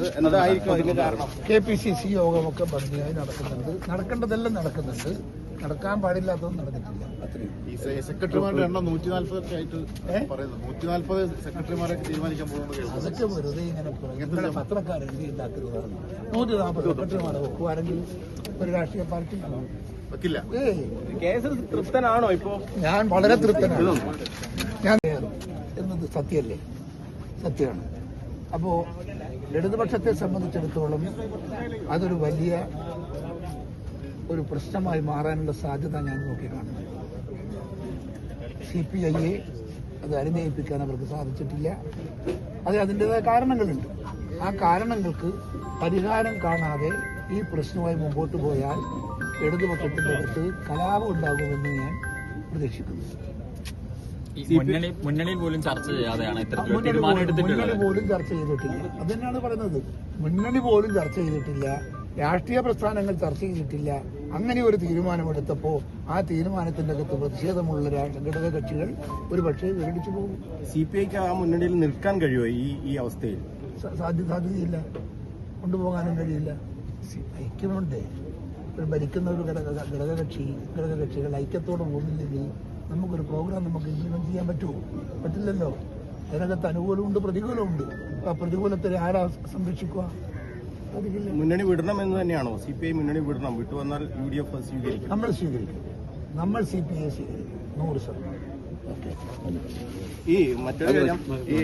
കാരണം. K P C C യോഗമൊക്കെ ഭംഗിയായി നടക്കുന്നുണ്ട്. നടക്കേണ്ടതെല്ലാം നടക്കുന്നുണ്ട്. നടക്കാൻ പാടില്ലാത്തതും നടന്നിട്ടില്ല. ഈ സെക്രട്ടറിമാരുടെ എണ്ണം നൂറ്റി നാല്പതൊക്കെ ആയിട്ട് നൂറ്റി നാല്പത് സെക്രട്ടറിമാരെ തീരുമാനിക്കാൻ പോകുന്നത് കേൾക്കുന്നു. അതൊക്കെ വെറുതെ ഇങ്ങനെ ഇങ്ങനെ പത്രക്കാർ എഴുതി ഉണ്ടാക്കുന്നതാണ് നൂറ്റി നാൽപ്പത് സെക്രട്ടറിമാരെ വെക്കുവാണെങ്കിൽ ഒരു രാഷ്ട്രീയ പാർട്ടി വെക്കില്ല. കേസിൽ തൃപ്തനാണോ ഇപ്പോ? ഞാൻ വളരെ തൃപ്തനാണ്. ഞാൻ എന്നത് സത്യല്ലേ? സത്യമാണ്. അപ്പോ ഇടതുപക്ഷത്തെ സംബന്ധിച്ചിടത്തോളം അതൊരു വലിയ ഒരു പ്രശ്നമായി മാറാനുള്ള സാധ്യത ഞാൻ നോക്കിക്കാണുന്നു സി പി ഐയെ അത് അനുനയിപ്പിക്കാൻ അവർക്ക് സാധിച്ചിട്ടില്ല. അത് അതിന്റെതായ കാരണങ്ങളുണ്ട്. ആ കാരണങ്ങൾക്ക് പരിഹാരം കാണാതെ ഈ പ്രശ്നവുമായി മുമ്പോട്ട് പോയാൽ ഇടതുപക്ഷത്തിന്റെ അടുത്ത് കലാപം ഉണ്ടാകുമെന്ന് ഞാൻ പ്രതീക്ഷിക്കുന്നു. മുന്നണി മുന്നണിയിൽ പോലും ചർച്ച ചെയ്യാതെയാണ് മുന്നണി തീരുമാനം പോലും- മുന്നണി എടുത്തിട്ടുള്ളത് പോലും ചർച്ച ചെയ്തിട്ടില്ല. അത് തന്നെയാണ് പറയുന്നത്? മുന്നണി പോലും ചർച്ച ചെയ്തിട്ടില്ല. രാഷ്ട്രീയ പ്രസ്ഥാനങ്ങൾ ചർച്ച ചെയ്തിട്ടില്ല. അങ്ങനെ ഒരു തീരുമാനമെടുത്തപ്പോൾ ആ തീരുമാനത്തിന്റെ അകത്ത് പ്രതിഷേധമുള്ള രാഷ്ട്ര- ഘടക കക്ഷികൾ ഒരു പക്ഷേ വിഘടിച്ചു പോകും. സി പി ഐക്ക് ആ മുന്നണിയിൽ നിൽക്കാൻ കഴിയുമോ ഈ ഈ അവസ്ഥയിൽ? സ- സാധ്യ സാധ്യതയില്ല. കൊണ്ടുപോകാനും കഴിയില്ല. ഐക്യമുണ്ട്. ഒരു ഭരിക്കുന്ന ഒരു ഘടക ഘടകകക്ഷി ഘടകകക്ഷികൾ ഐക്യത്തോടെ പോകുന്നില്ലെങ്കിൽ പ്രോഗ്രാം നമുക്ക് ഇംപ്ലിമെന്റ് ചെയ്യാൻ പറ്റുമോ പറ്റില്ലല്ലോ. അതിനകത്ത് അനുകൂലമുണ്ട് പ്രതികൂലമുണ്ട്. ആ പ്രതികൂലത്തെ ആരാ സംരക്ഷിക്കുക? മുന്നണി വിടണം എന്ന് തന്നെയാണോ? സി പി ഐ മുന്നണി വിടണം. വിട്ടു വന്നാൽ യു ഡി എഫ് സ്വീകരിക്കും. നമ്മൾ സ്വീകരിക്കും. നമ്മൾ സി പി ഐ സ്വീകരിക്കും. നൂറ് ശതമാനം. ഈ മറ്റൊരു കാര്യം ഈ